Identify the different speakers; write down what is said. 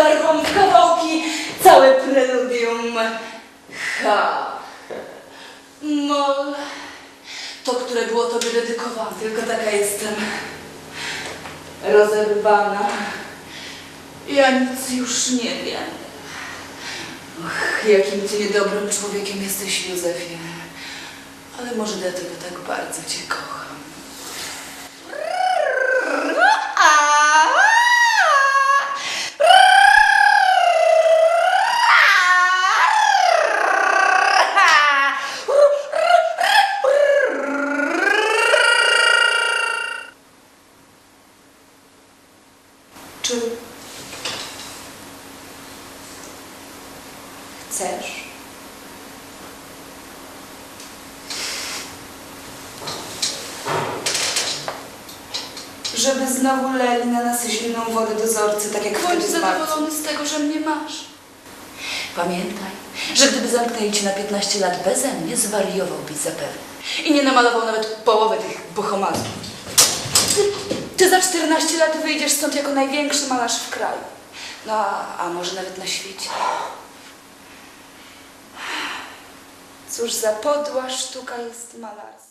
Speaker 1: podarłam w kawałki całe preludium H. Moll. To, które było tobie dedykowane. Tylko taka jestem rozerwana. Ja nic już nie wiem. Och, jakim ty niedobrym człowiekiem jesteś, Józefie. Ale może dlatego tak bardzo cię kocham. Czy chcesz? Żeby znowu leli na nas zimną wodę dozorcy, tak jak
Speaker 2: Bądź
Speaker 1: wtedy w marcu.
Speaker 2: zadowolony z tego, że mnie masz.
Speaker 1: Pamiętaj, że gdyby zamknęli cię na 15 lat beze mnie, zwariowałbyś zapewne. I nie namalował nawet połowy tych bohomazów. Ty, za 14 lat wyjdziesz stąd jako największy malarz w kraju. No, a, a może nawet na świecie. Cóż za podła sztuka jest malarstwo.